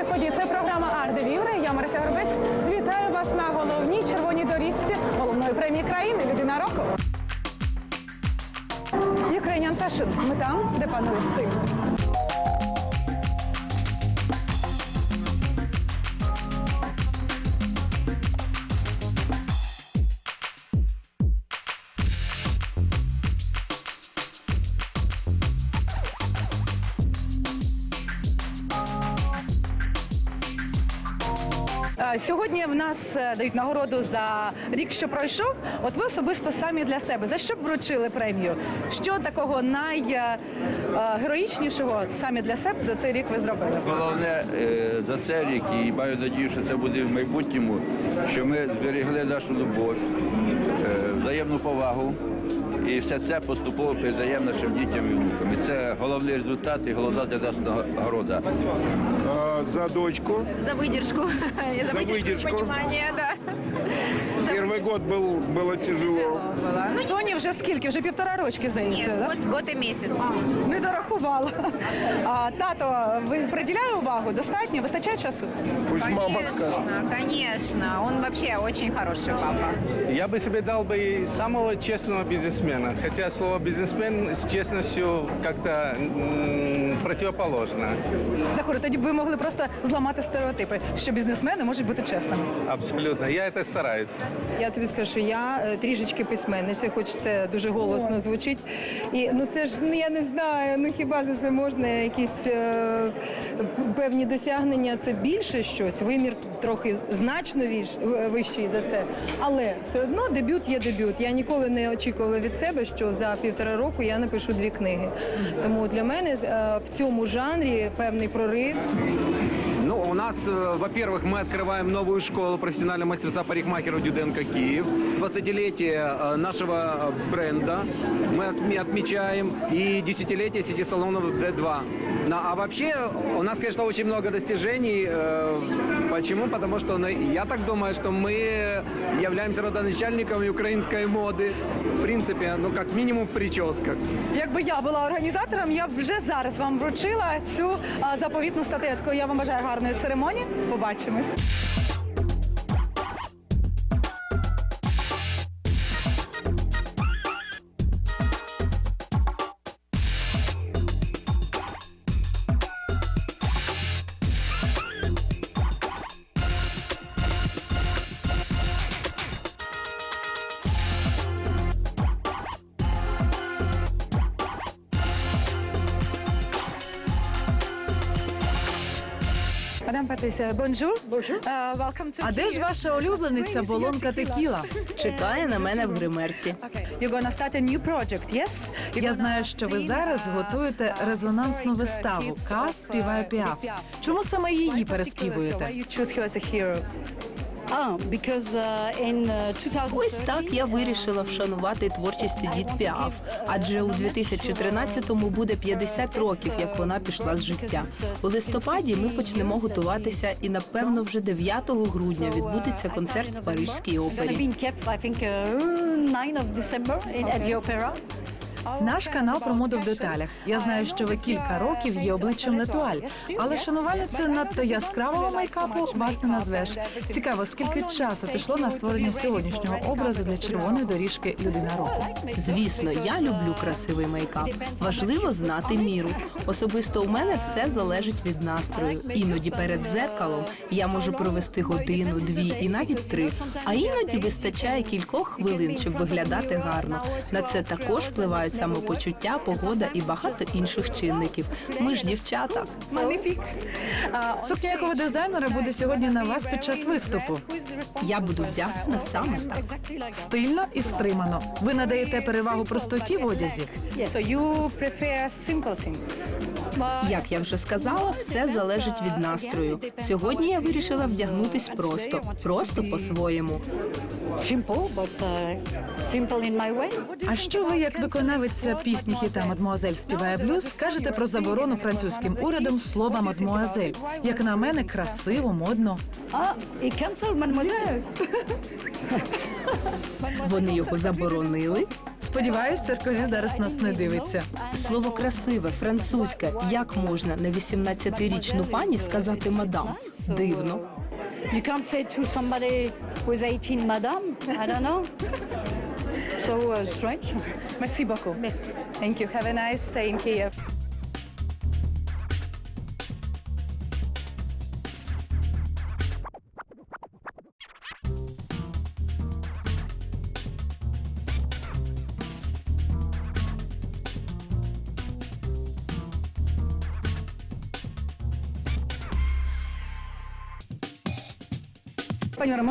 найсьогодніших подій. Це програма Арде Вівре. Я Марися Горбець. Вітаю вас на головній червоній доріжці головної премії країни Людина року. Ukrainian Fashion. Ми там, де панує стиль. Сьогодні в нас е, дають нагороду за рік, що пройшов. От ви особисто самі для себе. За що б вручили премію? Що такого найгероїчнішого самі для себе за цей рік ви зробили? Головне е, за цей рік і маю надію, що це буде в майбутньому, що ми зберегли нашу любов, е, взаємну повагу. І все це поступово передаємо нашим дітям і внукам. І це головний результат і головна для нас нагорода. А, за дочку. За выдержку. И за, выдержку, и выдержку. понимание, да. Первый год был, было тяжело. Соні вже скільки? Вже півтора рочки, здається. Нет, да? год, год и месяц. Не дорахувала. А, тато, ви приділяє увагу? Достатньо? Вистачає часу? Пусть мама скажет. Конечно, конечно. Он вообще очень хороший папа. Я бы себе дал бы и самого честного бизнесмена. Хотя слово бизнесмен с честностью как-то м, противоположно. Захоре, тоді б ви могли просто зламати стереотипи, що бізнесмени можуть бути чесними. Абсолютно. Я это стараюсь. Я тобі скажу, що я е, трішечки письменниця, хоч це дуже голосно звучить. І ну це ж ну я не знаю. Ну хіба за це можна якісь е, певні досягнення? Це більше щось. Вимір трохи значно вищий за це. Але все одно дебют є дебют. Я ніколи не очікувала від себе, що за півтора року я напишу дві книги. Тому для мене е, в цьому жанрі певний прорив. Ну, у нас, э, во-первых, мы открываем новую школу профессионального мастерства парикмахера Дюденко Киев. 20-летие э, нашего э, бренда мы отме- отмечаем и десятилетие сети салонов D2. Ну, а вообще у нас, конечно, очень много достижений. Э, Почему? Потому что ну, я так думаю, что мы являемся родоначальниками украинской моды. В принципе, ну, как минимум в прическах. Якби я була організатором, я б вже зараз вам вручила цю а, заповітну статуетку. Я вам бажаю гарної церемонії. Побачимось. Мадам Патрісія, бонжур. Бонжур. А де ж ваша улюблениця болонка текіла? Чекає на мене в гримерці. You're gonna start a new project, yes? You're Я gonna знаю, що ви sing, зараз uh, готуєте uh, резонансну historic, uh, виставу. hits Кас співає uh, піаф. Чому саме її particular переспівуєте? Why you choose her as a hero? Uh, uh, 2013 Ось так я вирішила вшанувати творчість Едіт Піаф, адже у 2013-му буде 50 років, як вона пішла з життя. У листопаді ми почнемо готуватися, і напевно вже 9 грудня відбудеться концерт в Парижській опері. In Kiev, I think, 9 of December in, at the opera. Наш канал про моду в деталях. Я знаю, що ви кілька років є обличчям Летуаль, але шанувальницею надто яскравого мейкапу вас не назвеш. Цікаво, скільки часу пішло на створення сьогоднішнього образу для червоної доріжки людина року. Звісно, я люблю красивий мейкап. Важливо знати міру. Особисто у мене все залежить від настрою. Іноді перед дзеркалом я можу провести годину, дві і навіть три. А іноді вистачає кількох хвилин, щоб виглядати гарно. На це також впливають самопочуття, погода і багато інших чинників. Ми ж дівчата. Сукня якого дизайнера буде сьогодні на вас під час виступу. Я буду вдягнена саме так. Стильно і стримано. Ви надаєте перевагу простоті в одязі. Як я вже сказала, все залежить від настрою. Сьогодні я вирішила вдягнутись просто, просто по-своєму. Uh. А що ви, як виконавиця пісні хіта Мадмуазель співає блюз, скажете про заборону французьким урядом слова мадмуазель? Як на мене, красиво, модно. Вони його заборонили. Сподіваюсь, Саркозі зараз нас не дивиться. Слово красиве, французьке. Як можна на 18-річну пані сказати мадам? Дивно. You can't say to somebody who's 18, madame. I don't know. So uh, strange. Merci beaucoup. Thank you. Have a nice stay in Kiev.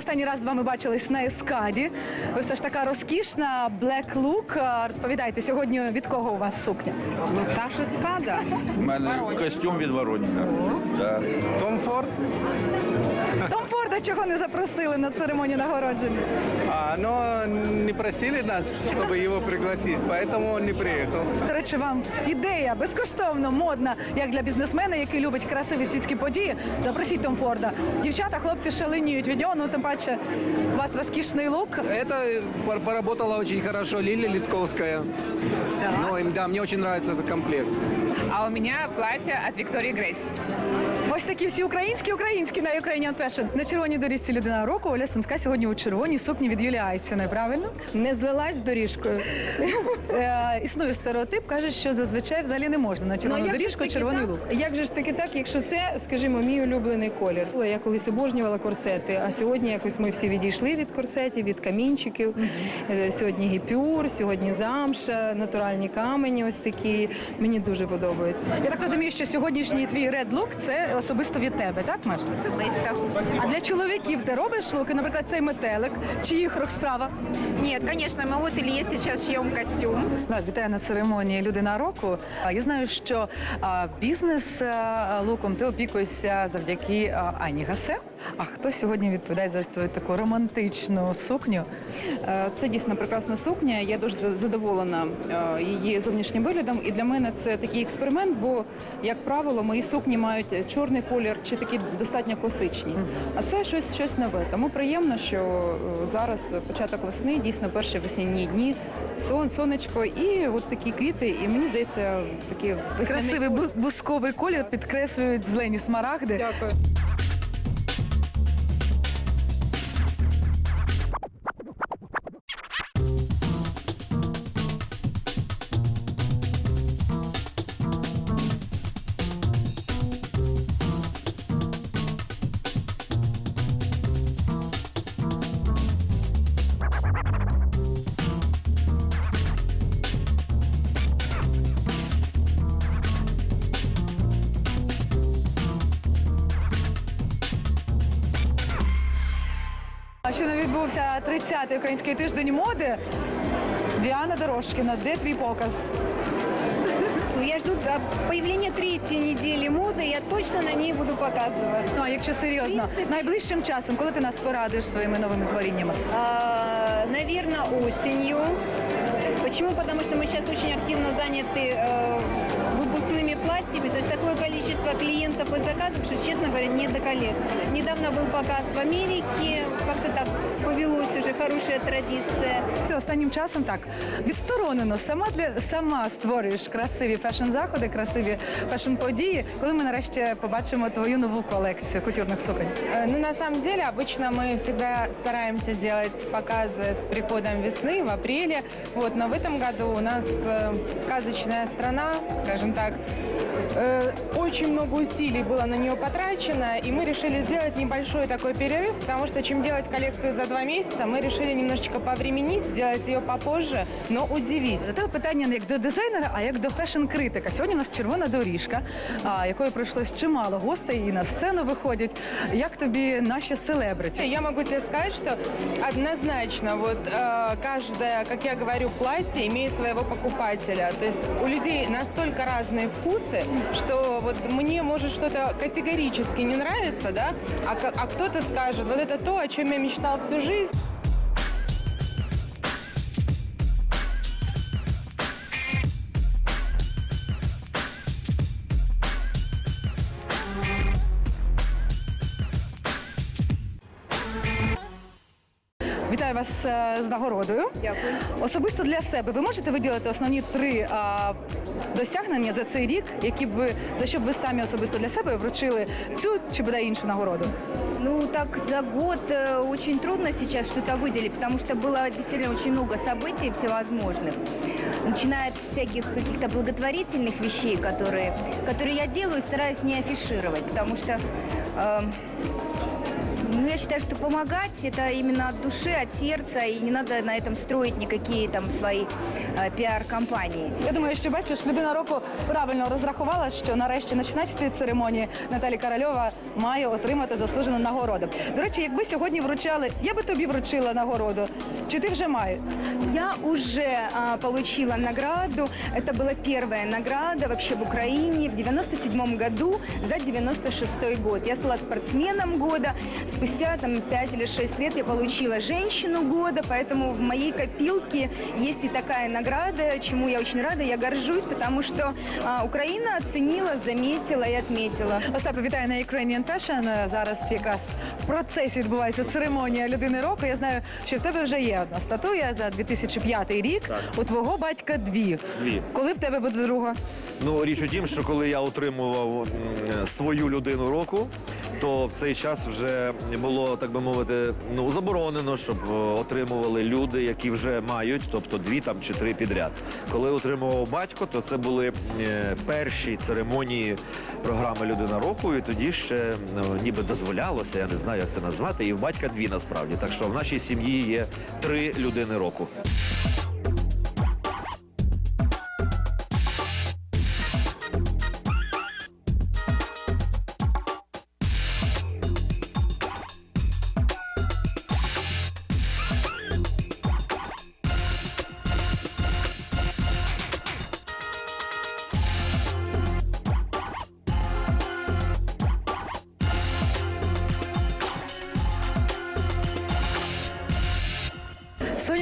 Останній раз з вами бачились на ескаді. Ви все ж така розкішна, black look. Розповідайте, сьогодні від кого у вас сукня? Ну та ж ескада. У мене костюм від Вороніна. Да. Том Форд. Том Форда чого не запросили на церемонію нагородження? А, но не просили нас, чтобы его пригласить, поэтому он не приехал. До речі, вам ідея безкоштовно, модна, як для бізнесмена, який любить красиві світські події. Запросіть Том Форда. Дівчата, хлопці шаленіють від нього, ну тим паче у вас розкішний лук. Это пор- поработала очень хорошо Лилия Литковская. Ну, и да, мне очень нравится этот комплект. А у меня платье от Виктории Грейс. Ось такі всі українські, українські на Ukrainian Fashion. На червоній доріжці людина року Оля Сумська сьогодні у червоній сукні від Юлії Айсіної, правильно? Не злилась з доріжкою. Е, існує стереотип, каже, що зазвичай взагалі не можна на червону як же ж доріжку таки червоний так? лук. Як же ж таки так, якщо це, скажімо, мій улюблений колір? Я колись обожнювала корсети, а сьогодні якось ми всі відійшли від корсетів, від камінчиків. Е, Сьогодні гіпюр, сьогодні замша, натуральні камені ось такі. Мені дуже подобається. Я так розумію, що сьогоднішній твій ред лук це особисто від тебе, так, Маш? Особисто. А для чоловіків ти робиш луки, наприклад, цей метелик, чи їх рок-справа? Ні, звісно, ми в ателье зараз шьем костюм. Так, вітаю на церемонії Людина року. А, Я знаю, що а, бізнес а, луком ти опікуєшся завдяки а, Ані Гасе. А хто сьогодні відповідає за твою таку романтичну сукню? Е, Це дійсно прекрасна сукня. Я дуже задоволена е, її зовнішнім виглядом. І для мене це такий експеримент, бо, як правило, мої сукні мають чорний колір чи такі достатньо класичні. А це щось, щось нове. Тому приємно, що е, зараз початок весни, дійсно перші весняні дні, сон, сонечко і от такі квіти. І мені здається, такі весняний Красивий бусковий колір підкреслюють зелені смарагди. Дякую. А ще не відбувся 30-й український тиждень моди. Діана Дорожкіна, де твій показ? Ну, Я жду появлення появления третьей недели моды, я точно на ней буду показывать. Ну а якщо серйозно, найближчим часом, коли ти нас порадуєш своїми новими творіннями? А, наверное, осенью. Почему? Потому что мы сейчас очень активно заняты э, выпускными платьями, то есть такое количество клиентов и заказов, что, честно говоря, не до коллекции. Недавно был показ в Америке, как-то так повелось уже, хорошая традиция. Ти останнім часом так відсторонено сама для сама створюєш красиві фешн-заходи, красиві фешн-події. Коли ми нарешті побачимо твою нову колекцію кутюрних суконь? Ну, на самом деле, обычно мы всегда стараемся делать показы с приходом весны в апреле. Вот, но в этом году у нас э, сказочная страна, скажем так. Э, очень много усилий было на нее потрачено, и мы решили сделать небольшой такой перерыв, потому что чем делать коллекцию за два месяца, мы решили немножечко повременить, сделать ее попозже, но удивить. За тебе питання не як до дизайнера, а як до фешн-критика. Сьогодні у нас червона доріжка, а, якою пройшлось чимало гостей і на сцену виходять. Як тобі наші селебриті? Я могу тебе сказать, что однозначно вот э, каждое, как я говорю, платье имеет своего покупателя. То есть у людей настолько разные вкусы, что вот мне может что-то категорически не нравится, да, а, ко- а кто-то скажет, вот это то, о чем я мечтал всю жизнь. Вітаю вас е, з нагородою. Дякую. Особисто для себе ви можете виділити основні три а, досягнення за цей рік, які б ви за що б ви самі особисто для себе вручили цю чи бодай іншу нагороду? Ну, так за год э, очень трудно сейчас что-то выделить, потому что было действительно очень много событий всевозможных. Начиная от всяких каких-то благотворительных вещей, которые, которые я делаю, стараюсь не афишировать, потому что э, ну, я считаю, что помогать это именно от души, от сердца, и не надо на этом строить никакие там свои э, пиар-компании. Я думаю, що бачиш, людина року правильно розрахувала, що нарешті на 16-й церемонії Наталі Корольова має отримати заслужену нагороду. До речі, якби сьогодні вручали, я би тобі вручила нагороду. Чи ти вже маєш? Я уже а, получила награду. Это была первая награда вообще в Украине в 97 году за 96 год. Я стала спортсменом года. Спустя там 5 или 6 лет я получила женщину года, поэтому в моей копилке есть и такая награда, чему я очень рада, я горжусь, потому что а, Украина оценила, заметила и отметила. Остапе, вітаю на Ukrainian Fashion. Зараз якраз в процесі відбувається церемонія людини року. Я знаю, що в тебе вже є одна статуя за 2005 рік. У твого батька дві. Дві. Коли в тебе буде друга? Ну, річ у тім, що коли я отримував м, свою людину року, то в цей час вже було, так би мовити, ну заборонено, щоб е, отримували люди, які вже мають, тобто дві там чи три підряд. Коли отримував батько, то це були е, перші церемонії програми Людина року, і тоді ще ну, ніби дозволялося, я не знаю, як це назвати. І в батька дві насправді. Так що в нашій сім'ї є три людини року.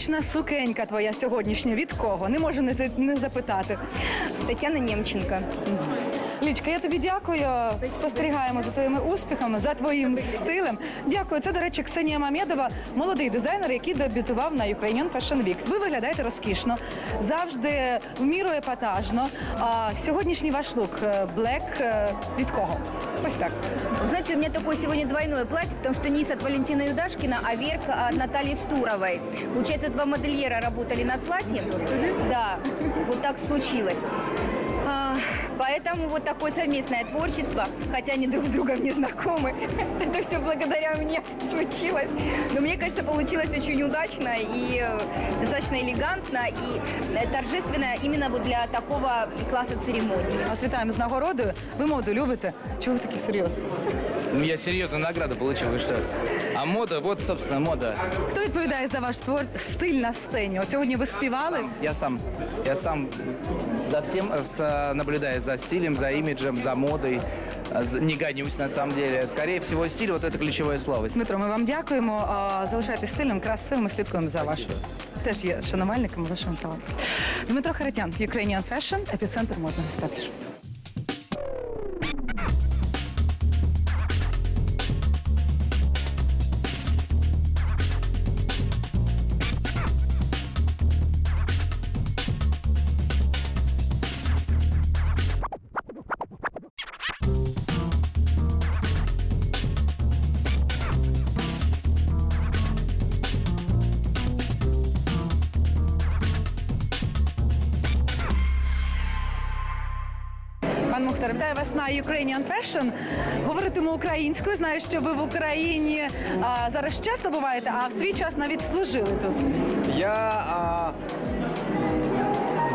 Сонячна сукенька твоя сьогоднішня. Від кого? Не можу не, не запитати. Тетяна Немченко. Лічка, я тобі дякую. Спостерігаємо за твоїми успіхами, за твоїм стилем. Дякую. Це, до речі, Ксенія Мамєдова, молодий дизайнер, який дебютував на Ukrainian Fashion Week. Ви виглядаєте розкішно, завжди в міру епатажно. А сьогоднішній ваш лук блек е, від кого? Ось так. Знаете, у меня такое сегодня двойное платье, потому что низ от Валентины Юдашкина, а верх от Натальи Стуровой. Получается, два модельера работали над платьем. Да, вот так случилось. А, Поэтому вот такое совместное творчество, хотя они друг с другом не знакомы, это все благодаря мне случилось. Но мне кажется, получилось очень удачно и э, достаточно элегантно и э, торжественно именно вот для такого класса церемонии. Вас вітаємо з нагородою. Ви моду любите? Чого ви такі серйозні? Ну, я серьезную награду получил, вы что? А мода, вот, собственно, мода. Хто відповідає за ваш твор стиль на сцені? От сьогодні ви співали. Я сам, я сам за всем э, с- наблюдаю за стилем, за имиджем, за модой. Не гонюсь, на самом деле. Скорее всего, стиль, вот это ключевое слово. Дмитро, ми вам дякуємо. Залишайтесь стильним, красивим. Ми слідкуємо за вашим. Теж є шанувальником вашого таланту. Дмитро Харитян, Ukrainian Fashion, епіцентр модного естеблішменту. Пан Мухтар, вітаю вас на Ukrainian Fashion. Говоритиму українською. Знаю, що ви в Україні а, зараз часто буваєте, а в свій час навіть служили тут. Я а,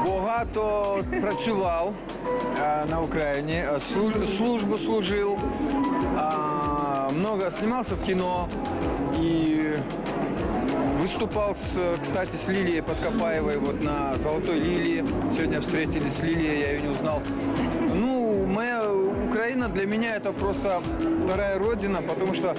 багато працював а, на Україні, служ- службу служив, а, много знімався в кіно і выступал, с, кстати, с Лилией Подкопаевой вот на «Золотой лилии». Сегодня встретились с Лилией, я ее не узнал. Ну, Украина для меня это просто вторая родина, потому что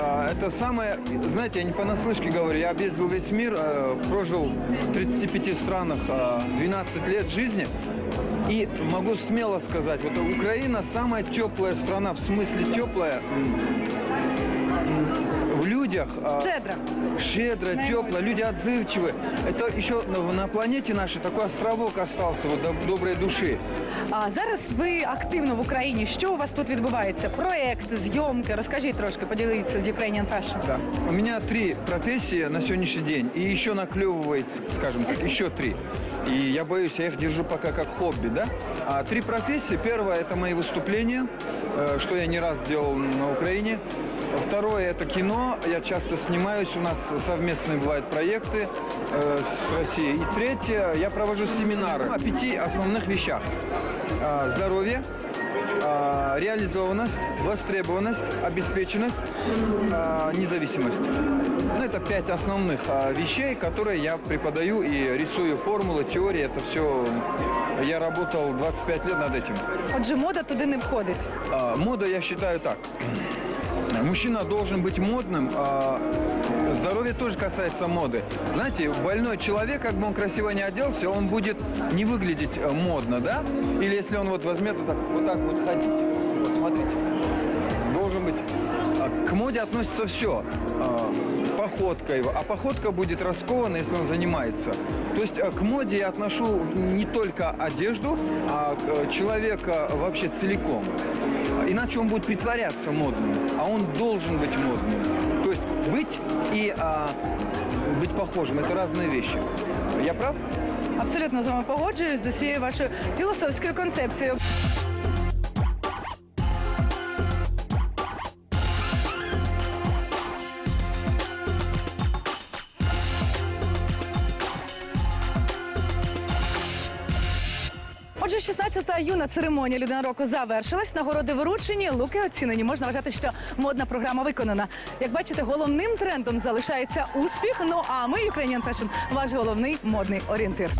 а, это самое, знаете, я не понаслышке говорю, я объездил весь мир, а, прожил в 35 странах, а, 12 лет жизни. И могу смело сказать, вот Украина самая теплая страна, в смысле теплая, людях. а, Щедро. Щедро, тепло, люди отзывчивы. Это еще на, на планете нашей такой островок остался вот доб- доброй души. А зараз ви активно в Україні. Що у вас тут відбувається? Проекти, зйомки. Розкажіть трошки, поділіться з Ukrainian Fashion. Да. У меня три профессии на сегодняшний день. И еще наклевывается, скажем так, еще три. И я боюсь, я их держу пока как хобби, да? А три профессии. Первое – это мои выступления, э, что я не раз делал на Украине. Второе – это кино. Я часто снимаюсь, у нас совместные бывают проекты э, с Россией. И третье – я провожу семинары о пяти основных вещах. А, Здоровье, а, реализованность, востребованность, обеспеченность, а, независимость. Ну, это пять основных а, вещей, которые я преподаю и рисую формулы, теории. Это все... Я работал 25 лет над этим. Отже, мода туди не входить. А, Мода, я считаю так. Мужчина должен быть модным. Здоровье тоже касается моды. Знаете, больной человек, как бы он красиво не оделся, он будет не выглядеть э, модно, да? Или если он вот возьмет вот так вот, так вот ходить. Вот, смотрите. Должен быть... а, К моде относится все. Походка его. А походка будет раскована, если он занимается. То есть э, к моде я отношу не только одежду, а э, человека вообще целиком. Иначе он будет притворяться модным, а он должен быть модным. То есть быть и а, быть похожим – это разные вещи. Я прав? Абсолютно з вами погоджуюсь з усією вашою філософською концепцією. Отже, 16-та юна церемонія людина року завершилась. Нагороди виручені, луки оцінені. Можна вважати, що модна програма виконана. Як бачите, головним трендом залишається успіх. Ну а ми, Ukrainian Fashion, ваш головний модний орієнтир.